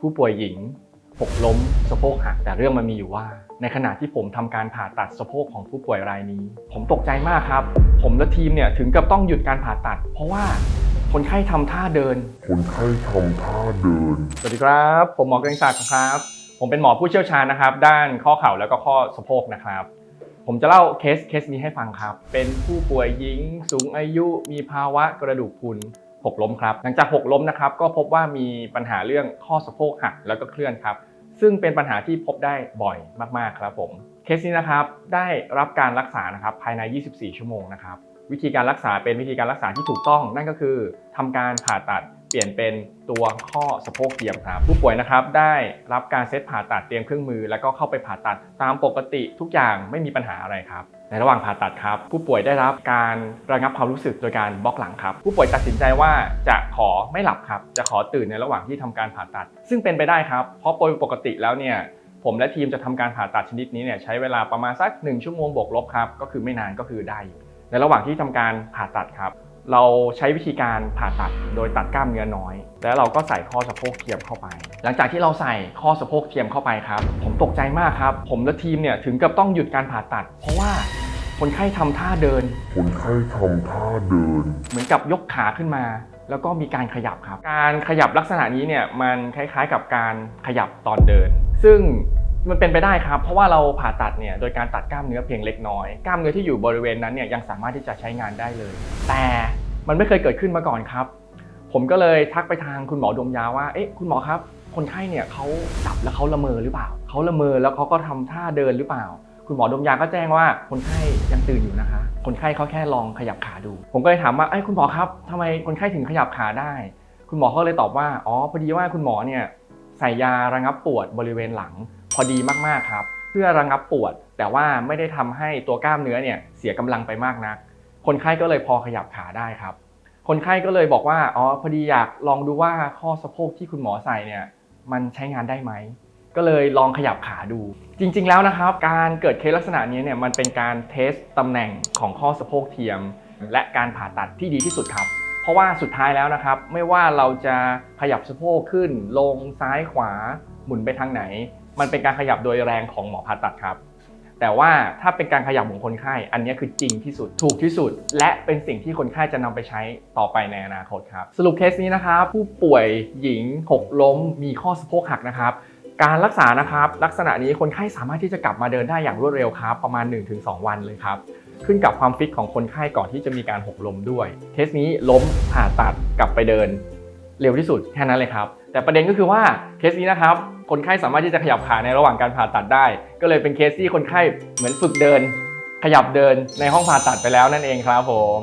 ผู้ป่วยหญิงหกล้มสะโพกหักแต่เรื่องมันมีอยู่ว่า ในขณะที่ผมทำการผ่าตัดสะโพกของผู้ป่วยรายนี้ ผมตกใจมากครับ ผมและทีมเนี่ยถึงกับต้องหยุดการผ่าตัด เพราะว่าคนไข้ทำท่าเดิน คนไข้ทำท่าเดิน สวัสดีครับ ผมหมอเกรงศักดิ์ครับ ผมเป็นหมอผู้เชี่ยวชาญนะครับ ด้านข้อเข่าแล้วก็ข้อสะโพกนะครับ ผมจะเล่าเคสเคสนี้ให้ฟังครับ เป็นผู้ป่วยหญิงสูงอายุมีภาวะกระดูกพรุน หกล้มครับ หลังจากหกล้มนะครับก็พบว่ามีปัญหาเรื่องข้อสะโพกหักแล้วก็เคลื่อนครับ ซึ่งเป็นปัญหาที่พบได้บ่อยมากๆครับผมเคสนี้นะครับได้รับการรักษานะครับภายใน 24 ชั่วโมงนะครับวิธีการรักษาเป็นวิธีการรักษาที่ถูกต้อง นั่นก็คือทำการผ่าตัด เปลี่ยนเป็นตัวข้อสะโพกเทียมครับผู้ป่วยนะครับได้รับการเซตผ่าตัดเตรียมเครื่องมือ แล้วก็เข้าไปผ่าตัดตามปกติทุกอย่างไม่มีปัญหาอะไรครับในระหว่างผ่าตัดครับ ผู้ป่วยได้รับการระงับความรู้สึกโดยการบล็อกหลังครับ ผู้ป่วยตัดสินใจว่าจะขอไม่หลับครับ จะขอตื่นในระหว่างที่ทำการผ่าตัด ซึ่งเป็นไปได้ครับ เพราะโดยปกติแล้วเนี่ยผมและทีมจะทำการผ่าตัดชนิดนี้เนี่ยใช้เวลาประมาณสัก 1 ชั่วโมงบวกลบครับก็คือไม่นานก็คือได้อยู่ในระหว่างที่ทำการผ่าตัดครับ เราใช้วิธีการผ่าตัดโดยตัดกล้ามเนื้อน้อย แล้วเราก็ใส่ข้อสะโพกเทียมเข้าไป หลังจากที่เราใส่ข้อสะโพกเทียมเข้าไปครับ ผมตกใจมากครับ ผมและทีมเนี่ยถึงกับต้องหยุดการผ่าตัด เพราะว่าคนไข้ทำท่าเดิน คนไข้ทำท่าเดิน เหมือนกับยกขาขึ้นมา แล้วก็มีการขยับครับ การขยับลักษณะนี้เนี่ยมันคล้ายๆกับการขยับตอนเดิน ซึ่งมันเป็นไปได้ครับ เพราะว่าเราผ่าตัดเนี่ยโดยการตัดกล้ามเนื้อเพียงเล็กน้อย กล้ามเนื้อที่อยู่บริเวณนั้นเนี่ยยังสามารถที่จะใช้งานได้เลย แต่ มันไม่เคยเกิดขึ้นมาก่อนครับ ผมก็เลยทักไปทางคุณหมอดมยาว่า เอ๊ะ คุณหมอครับ คนไข้เนี่ยเขาจับแล้วเขาละเมอหรือเปล่า เขาละเมอแล้วเขาก็ทำท่าเดินหรือเปล่า คุณหมอดมยาก็แจ้งว่าคนไข้ยังตื่นอยู่นะคะ คนไข้เขาแค่ลองขยับขาดู ผมก็เลยถามว่า เอ้คุณหมอครับทำไมคนไข้ถึงขยับขาได้ คุณหมอเขาเลยตอบว่า อ๋อ พอดีว่าคุณหมอเนี่ยใส่ยาระงับปวดบริเวณหลัง พอดีมากๆครับ เพื่อระงับปวด แต่ว่าไม่ได้ทำให้ตัวกล้ามเนื้อเนี่ยเสียกำลังไปมากนัก คนไข้ก็เลยพอขยับขาได้ครับ คนไข้ก็เลยบอกว่าอ๋อพอดีอยากลองดูว่าข้อสะโพกที่คุณหมอใส่เนี่ยมันใช้งานได้ไหมก็เลยลองขยับขาดู จริง ๆแล้วนะครับ การเกิดเคสลักษณะนี้เนี่ยมันเป็นการเทสตำแหน่งของข้อสะโพกเทียม และการผ่าตัดที่ดีที่สุดครับ เพราะว่าสุดท้ายแล้วนะครับ ไม่ว่าเราจะขยับสะโพกขึ้น ลงซ้ายขวาหมุนไปทางไหน มันเป็นการขยับโดยแรงของหมอผ่าตัดครับ แต่ว่าถ้าเป็นการขยับของคนไข้ อันนี้คือจริงที่สุด ถูกที่สุด และเป็นสิ่งที่คนไข้จะนำไปใช้ต่อไปในอนาคตครับ สรุปเคสนี้นะครับ ผู้ป่วยหญิงหกล้ม มีข้อสะโพกหักนะครับ การรักษานะครับ ลักษณะนี้คนไข้สามารถที่จะกลับมาเดินได้อย่างรวดเร็วครับ ประมาณ 1-2 วันเลยครับ ขึ้นกับความฟิตของคนไข้ก่อนที่จะมีการหกล้มด้วย เคสนี้ล้มผ่าตัดกลับไปเดิน เร็วที่สุดแค่นั้นเลยครับ แต่ประเด็นก็คือว่าเคสนี้นะครับ คนไข้สามารถที่จะขยับขาในระหว่างการผ่าตัดได้ ก็เลยเป็นเคสที่คนไข้เหมือนฝึกเดิน ขยับเดินในห้องผ่าตัดไปแล้วนั่นเองครับผม